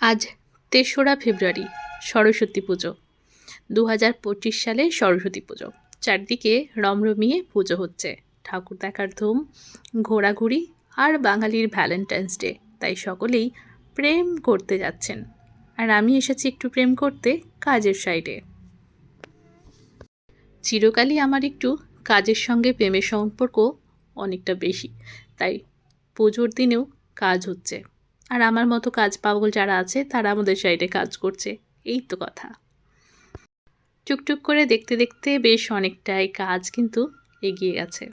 আজ তেসরা ফেব্রুয়ারি, সরস্বতী পুজো। দু হাজার পঁচিশ সালে সরস্বতী পুজো। চারদিকে রমরমিয়ে পুজো হচ্ছে। ঠাকুর দেখার ধুম, ঘোরাঘুরি আর বাঙালির ভ্যালেন্টাইন্স ডে, তাই সকলেই প্রেম করতে যাচ্ছেন। আর আমি এসেছি একটু প্রেম করতে কাজের সাইডে চিরকালই আমার একটু কাজের সঙ্গে প্রেমের সম্পর্ক অনেকটা বেশি, তাই পুজোর দিনেও কাজ হচ্ছে। আর আমার মতো কাজ পাগল যারা আছে, তারা আমাদের সাইডে কাজ করছে। এই তো কথা। টুকটুক করে দেখতে দেখতে বেশ অনেকটাই কাজ কিন্তু এগিয়ে গেছে।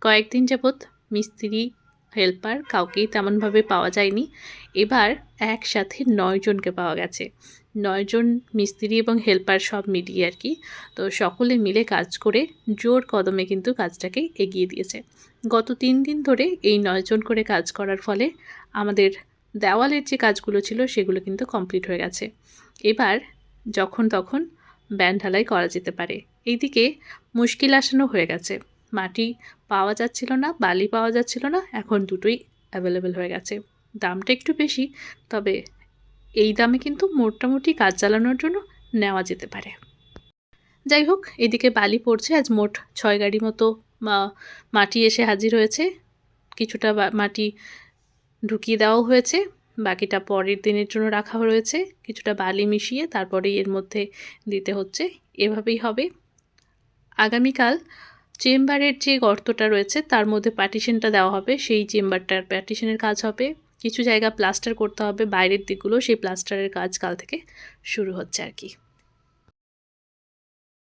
কয়েকদিন যাবৎ মিস্ত্রি, হেল্পার কাউকেই তেমনভাবে পাওয়া যায়নি। এবার একসাথে নয়জনকে পাওয়া গেছে। নয়জন মিস্ত্রি এবং হেল্পার সব মিলিয়ে আর কি। তো সকলে মিলে কাজ করে জোর কদমে কিন্তু কাজটাকে এগিয়ে দিয়েছে। গত তিন দিন ধরে এই নয়জন করে কাজ করার ফলে আমাদের দেওয়ালের যে কাজগুলো ছিল সেগুলো কিন্তু কমপ্লিট হয়ে গেছে। এবার যখন তখন ব্যান্ড ঢালাই করা যেতে পারে। এইদিকে মুশকিল আসানো হয়ে গেছে। মাটি পাওয়া যাচ্ছিল না, বালি পাওয়া যাচ্ছিল না, এখন দুটোই অ্যাভেলেবেল হয়ে গেছে। দামটা একটু বেশি, তবে এই দামে কিন্তু মোটামুটি কাজ চালানোর জন্য নেওয়া যেতে পারে। যাই হোক, এদিকে বালি পড়ছে, আজ মোট ছয় গাড়ি মতো মাটি এসে হাজির হয়েছে। কিছুটা মাটি ঢুকিয়ে দেওয়াও হয়েছে। বাকিটা পরের দিনের জন্য রাখা রয়েছে। কিছুটা বালি মিশিয়ে তারপরে এর মধ্যে দিতে হচ্ছে। এভাবেই হবে। আগামীকাল চেম্বারের যে গর্তটা রয়েছে, তার মধ্যে পার্টিশনটা দেওয়া হবে। সেই চেম্বারটার পার্টিশনের কাজ হবে। কিছু জায়গা প্লাস্টার করতে হবে। বাইরের দিকগুলো সেই প্লাস্টারের কাজ কাল থেকে শুরু হচ্ছে আর কি।